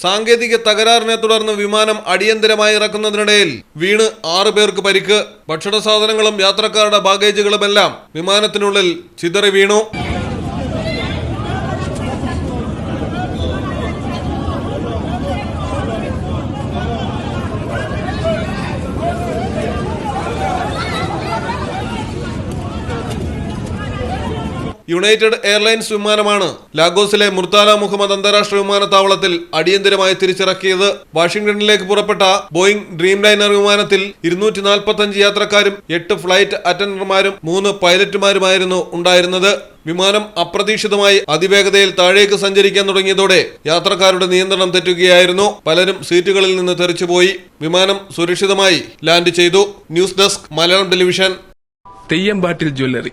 സാങ്കേതിക തകരാറിനെ തുടർന്ന് വിമാനം അടിയന്തരമായി ഇറക്കുന്നതിനിടയിൽ വീണ് ആറു പേർക്ക് പരിക്ക് ഭക്ഷണ സാധനങ്ങളും യാത്രക്കാരുടെ ബാഗേജുകളുമെല്ലാം വിമാനത്തിനുള്ളിൽ ചിതറി വീണു. യുണൈറ്റഡ് എയർലൈൻസ് വിമാനമാണ് ലാഗോസിലെ മുർത്താല മുഹമ്മദ് അന്താരാഷ്ട്ര വിമാനത്താവളത്തിൽ അടിയന്തരമായി തിരിച്ചിറക്കിയത്. വാഷിംഗ്ടണിലേക്ക് പുറപ്പെട്ട ബോയിംഗ് ഡ്രീം ലൈനർ വിമാനത്തിൽ ഇരുന്നൂറ്റി നാൽപ്പത്തഞ്ച് യാത്രക്കാരും എട്ട് ഫ്ലൈറ്റ് അറ്റൻഡർമാരും മൂന്ന് പൈലറ്റുമാരുമായിരുന്നു ഉണ്ടായിരുന്നത്. വിമാനം അപ്രതീക്ഷിതമായി അതിവേഗതയിൽ താഴേക്ക് സഞ്ചരിക്കാൻ തുടങ്ങിയതോടെ യാത്രക്കാരുടെ നിയന്ത്രണം തെറ്റുകയായിരുന്നു. പലരും സീറ്റുകളിൽ നിന്ന് തെറിച്ചുപോയി. വിമാനം സുരക്ഷിതമായി ലാൻഡ് ചെയ്തു. News desk Malayalam television. Theyyampattil jewellery.